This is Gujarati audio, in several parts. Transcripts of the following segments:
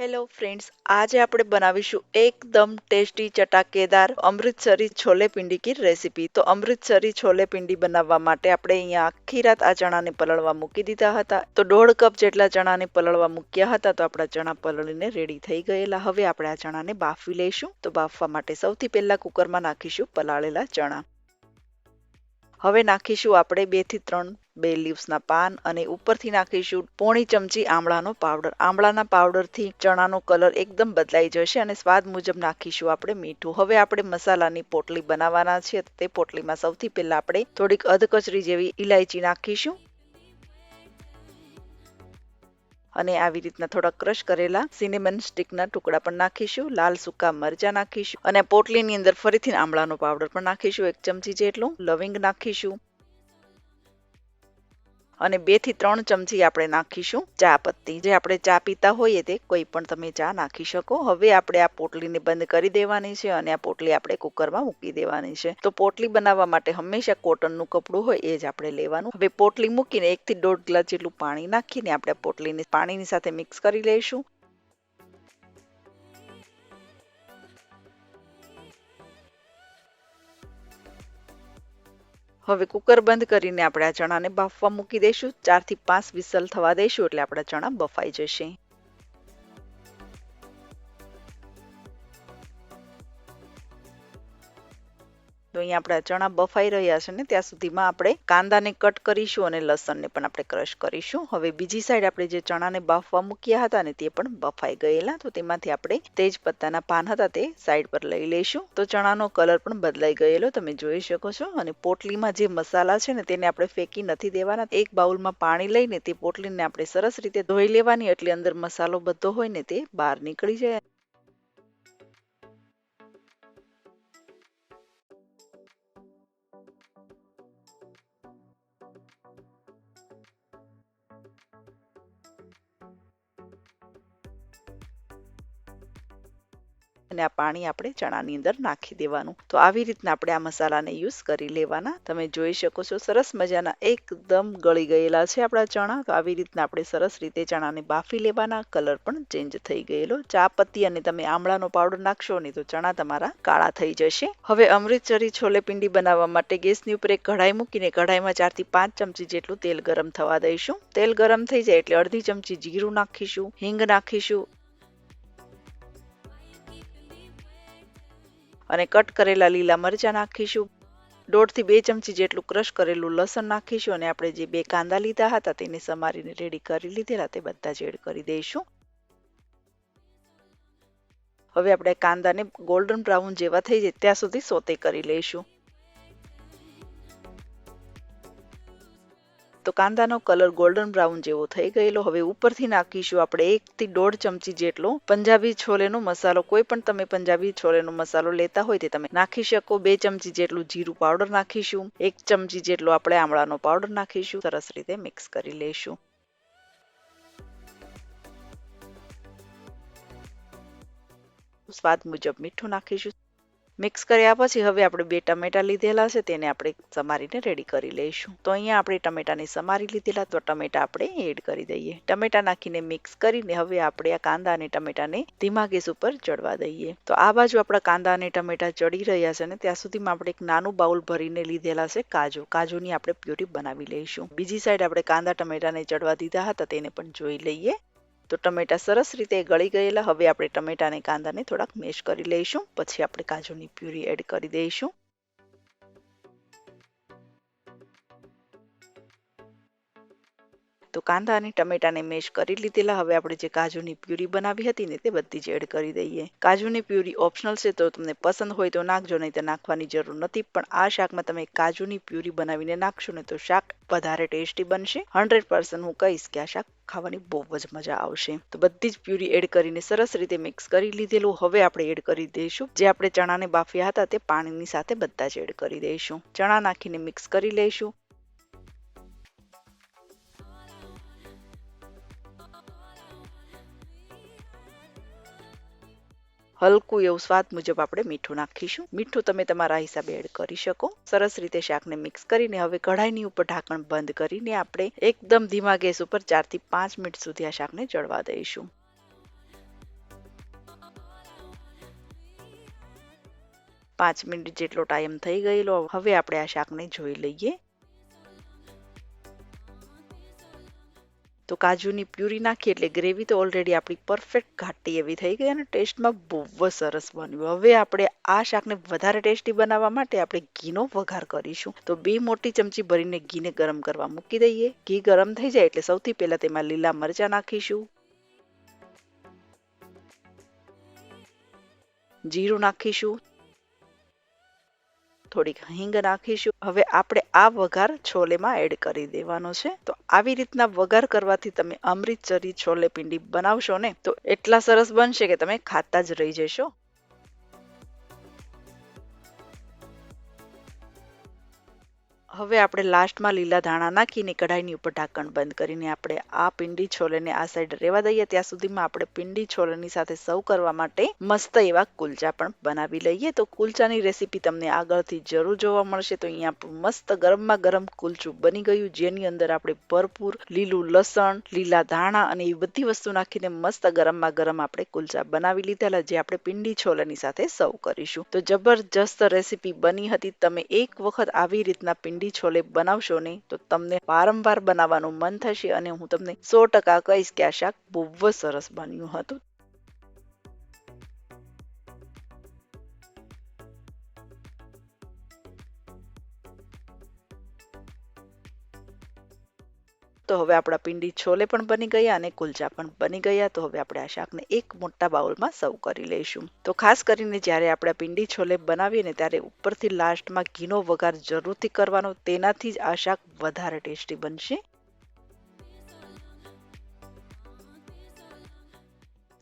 હેલો ફ્રેન્ડ્સ આજે આપણે બનાવીશું એકદમ ટેસ્ટી ચટાકેદાર અમૃતસરી છોલે પિંડી કી રેસીપી. તો અમૃતસરી છોલે પિંડી બનાવવા માટે આપણે અહીંયા આખી રાત આ ચણાને પલળવા મૂકી દીધા હતા. તો દોઢ કપ જેટલા ચણાને પલળવા મૂક્યા હતા, તો આપણા ચણા પલળીને રેડી થઈ ગયેલા. હવે આપણે આ ચણાને બાફી લઈશું. તો બાફવા માટે સૌથી પહેલા કુકરમાં નાખીશું પલાળેલા ચણા. હવે નાખીશું આપણે બેથી ત્રણ બે લીવ્સના પાન અને ઉપરથી નાખીશું પોણી ચમચી આમળાનો પાવડર. આમળાના પાવડરથી ચણાનો કલર એકદમ બદલાઈ જશે અને સ્વાદ મુજબ નાખીશું આપણે મીઠું. હવે આપણે મસાલાની પોટલી બનાવવાના છે. તે પોટલીમાં સૌથી પહેલા આપણે થોડીક અધકચરી જેવી ઇલાયચી નાખીશું. અને આવી રીતના થોડા ક્રશ કરેલા સિનેમન સ્ટિકના ટુકડા પણ નાખીશું. લાલ સૂકા મરચા નાખીશું અને પોટલીની અંદર ફરીથી આમળાનો પાવડર પણ નાખીશું. એક ચમચી જેટલું લવિંગ નાખીશું. અને બેથી ત્રણ ચમચી આપણે નાખીશું ચા પત્તી. જે આપણે ચા પીતા હોઈએ તે કોઈ પણ તમે ચા નાખી શકો. હવે આપણે આ પોટલીને બંધ કરી દેવાની છે અને આ પોટલી આપણે કુકરમાં મૂકી દેવાની છે. તો પોટલી બનાવવા માટે હંમેશા કોટનનું કપડું હોય એ જ આપણે લેવાનું. હવે પોટલી મૂકીને એક થી દોઢ ગ્લાસ જેટલું પાણી નાખીને આપણે પોટલીને પાણીની સાથે મિક્સ કરી લઈશું. હવે કુકર બંધ કરીને આપણે આ ચણાને બાફવા મૂકી દઈશું. ચારથી પાંચ વિસલ થવા દઈશું એટલે આપણા ચણા બફાઈ જશે. તો અહીંયા આપણા ચણા બફાઈ રહ્યા છે ને, ત્યાં સુધીમાં આપણે કાંદાને કટ કરીશું અને લસણને પણ આપણે ક્રશ કરીશું. હવે બીજી સાઈડ આપણે જે ચણાને બાફવા મૂક્યા હતા ને, તે પણ બફાઈ ગયેલા. તો તેમાંથી આપણે તેજ પત્તાના પાન હતા તે સાઈડ પર લઈ લઈશું. તો ચણાનો કલર પણ બદલાઈ ગયેલો, તમે જોઈ શકો છો. અને પોટલીમાં જે મસાલા છે ને, તેને આપણે ફેંકી નથી દેવાના. એક બાઉલમાં પાણી લઈને તે પોટલીને આપણે સરસ રીતે ધોઈ લેવાની, એટલે અંદર મસાલો બધો હોય ને, તે બહાર નીકળી જાય. અને આ પાણી આપણે ચણાની અંદર નાખી દેવાનું. તો આવી રીતના આપણે આ મસાલાને યુઝ કરી લેવાના. તમે જોઈ શકો છો, સરસ મજાના એકદમ ગળી ગયેલા છે આપણા ચણા. તો આવી રીતના આપણે સરસ રીતે ચણાને બાફી લેવાના. કલર પણ ચેન્જ થઈ ગયેલો. ચા પત્તી અને તમે આમળાનો પાવડર નાખશો નહીં તો ચણા તમારા કાળા થઈ જશે. હવે અમૃતસરી છોલે પિંડી બનાવવા માટે ગેસની ઉપર એક કઢાઈ મૂકીને કઢાઈમાં ચારથી પાંચ ચમચી જેટલું તેલ ગરમ થવા દઈશું. તેલ ગરમ થઈ જાય એટલે અડધી ચમચી જીરું નાખીશું, હિંગ નાખીશું અને કટ કરેલા લીલા મરચાં નાખીશું. દોઢથી બે ચમચી જેટલું ક્રશ કરેલું લસણ નાખીશું અને આપણે જે બે કાંદા લીધા હતા તેને સમારીને રેડી કરી લીધેલા તે બધા જ એડ કરી દઈશું. હવે આપણે કાંદાને ગોલ્ડન બ્રાઉન જેવા થઈ જાય ત્યાં સુધી સોતે કરી લઈશું. તો કાંદાનો કલર ગોલ્ડન બ્રાઉન જેવો થઈ ગયેલો. હવે ઉપરથી નાખીશું આપણે એક થી દોઢ ચમચી જેટલો પંજાબી છોલેનો મસાલો. કોઈ પણ તમે પંજાબી છોલેનો મસાલો લેતા હોય તે તમે નાખી શકો. બે ચમચી જેટલું જીરું પાવડર નાખીશું. એક ચમચી જેટલો આપણે આમળાનો પાવડર નાખીશું. સરસ રીતે મિક્સ કરી લઈશું. સ્વાદ મુજબ મીઠું નાખીશું. મિક્સ કર્યા પછી હવે આપણે બે ટમેટા લીધેલા છે, તેને આપણે સમારીને રેડી કરી લઈશું. તો અહીંયા આપણે ટમેટાને સમારી લીધેલા, તો ટમેટા આપણે એડ કરી દઈએ. ટમેટા નાખીને મિક્સ કરીને હવે આપણે આ કાંદા અને ટમેટાને ધીમા ગેસ ઉપર ચડવા દઈએ. તો આ બાજુ આપણા કાંદા અને ટમેટા ચડી રહ્યા છે ને ત્યાં સુધીમાં આપણે એક નાનું બાઉલ ભરીને લીધેલા છે કાજુ. કાજુની આપણે પ્યુરી બનાવી લઈશું. બીજી સાઈડ આપણે કાંદા, ટમેટાને ચડવા દીધા હતા, તેને પણ જોઈ લઈએ. તો ટમેટા સરસ રીતે ગળી ગયેલા. હવે આપણે ટમેટા અને કાંદાને થોડાક મેશ કરી લઈશું. પછી આપણે કાજુની પ્યુરી એડ કરી દઈશું. તો કાંદા અને ટમેટાને મેશ કરી લીધેલા. હવે આપણે જે કાજુની પ્યુરી બનાવી હતી ને તે બધી જ એડ કરી દઈએ. કાજુની પ્યુરી ઓપ્શનલ છે તો તમને પસંદ હોય તો નાખજો નહીં તો નાખવાની જરૂર નથી. પણ આ શાકમાં તમે કાજુની પ્યુરી બનાવીને નાખશો ને તો શાક વધારે ટેસ્ટી બનશે. હંડ્રેડ પર્સન્ટ હું કહીશ કે આ શાક ખાવાની બહુ જ મજા આવશે. તો બધી જ પ્યુરી એડ કરીને સરસ રીતે મિક્સ કરી લીધેલું. હવે આપણે એડ કરી દઈશું. જે આપણે ચણાને બાફ્યા હતા તે પાણીની સાથે બધા જ એડ કરી દઈશું. ચણા નાખીને મિક્સ કરી લઈશું. હલકું એવું સ્વાદ મુજબ આપણે મીઠું નાખીશું. મીઠું તમે તમારા હિસાબે એડ કરી શકો. સરસ રીતે શાકને મિક્સ કરીને હવે કઢાઈની ઉપર ઢાંકણ બંધ કરીને આપણે એકદમ ધીમા ગેસ ઉપર ચારથી પાંચ મિનિટ સુધી આ શાકને ચડવા દઈશું. પાંચ મિનિટ જેટલો ટાઈમ થઈ ગયેલો, હવે આપણે આ શાકને જોઈ લઈએ. તો કાજુની પ્યુરી નાખી એટલે ગ્રેવી તો ઓલરેડી આપણી પરફેક્ટ ઘાટી એવી થઈ ગઈ અને ટેસ્ટમાં બહુ જ સરસ બન્યું. હવે આપણે આ શાકને વધારે ટેસ્ટી બનાવવા માટે આપણે ઘીનો વઘાર કરીશું. તો બે મોટી ચમચી ભરીને ઘીને ગરમ કરવા મૂકી દઈએ. ઘી ગરમ થઈ જાય એટલે સૌથી પહેલા તેમાં લીલા મરચાં નાખીશું. જીરું નાખીશું. થોડીક હિંગ નાખીશું. હવે આપણે આ વઘાર છોલેમાં એડ કરી દેવાનો છે. તો આવી રીતના વઘાર કરવાથી તમે અમૃતસરી છોલે પિંડી બનાવશો ને, તો એટલા સરસ બનશે કે તમે ખાતા જ રહી જશો. હવે આપણે લાસ્ટમાં લીલા ધાણા નાખીને કઢાઈની ઉપર ઢાંકણ બંધ કરીને આપણે આ પિંડી છોલેને આ સાઈડ રેવા દઈએ. ત્યાં સુધીમાં આપણે પિંડી છોલેની સાથે સર્વ કરવા માટે મસ્ત એવા કુલચા પણ બનાવી લઈએ. તો કુલચાની રેસીપી તમને આગળથી જરૂર જોવા મળશે. તો અહીંયા મસ્ત ગરમમાં ગરમ કુલચું બની ગયું. જેની અંદર આપણે ભરપૂર લીલું લસણ, લીલા ધાણા અને એ બધી વસ્તુ નાખીને મસ્ત ગરમમાં ગરમ આપણે કુલચા બનાવી લીધેલા જે આપણે પિંડી છોલેની સાથે સર્વ કરીશું. તો જબરજસ્ત રેસીપી બની હતી. તમે એક વખત આવી રીતના પિંડી છોલે બનાવશો નહીં, તો તમને વારંવાર બનાવવાનું મન થશે અને હું તમને સો ટકા કહીશ કે આ શાક બહુ જ સરસ બન્યું હતું. તો હવે આપણા પિંડી છોલે પણ બની ગયા અને કુલચા પણ બની ગયા. તો હવે આપણે આ શાકને એક મોટા બાઉલમાં સર્વ કરી લઈશું. તો ખાસ કરીને જ્યારે આપણે પિંડી છોલે બનાવીએ ને ત્યારે ઉપરથી લાસ્ટમાં ઘીનો વઘાર જરૂરથી કરવાનો. તેનાથી જ આ શાક વધારે ટેસ્ટી બનશે.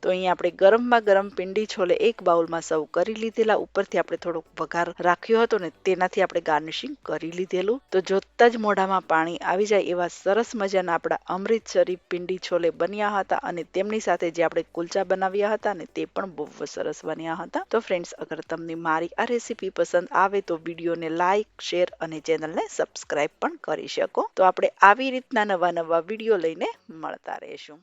તો અહીંયા આપણે ગરમમાં ગરમ પિંડી છોલે એક બાઉલમાં સર્વ કરી લીધેલા. ઉપરથી આપણે થોડોક વઘાર રાખ્યો હતો ને તેનાથી આપણે ગાર્નિશિંગ કરી લીધેલું. તો જોતા જ મોઢામાં પાણી આવી જાય એવા સરસ મજાના આપણા અમૃતસરી પિંડી છોલે બન્યા હતા અને તેમની સાથે જે આપણે કુલચા બનાવ્યા હતા ને તે પણ બહુ સરસ બન્યા હતા. તો ફ્રેન્ડ્સ અગર તમને મારી આ રેસીપી પસંદ આવે તો વિડીયોને લાઇક શેર અને ચેનલને સબસ્ક્રાઇબ પણ કરી શકો. તો આપણે આવી રીતના નવા નવા વીડિયો લઈને મળતા રહીશું.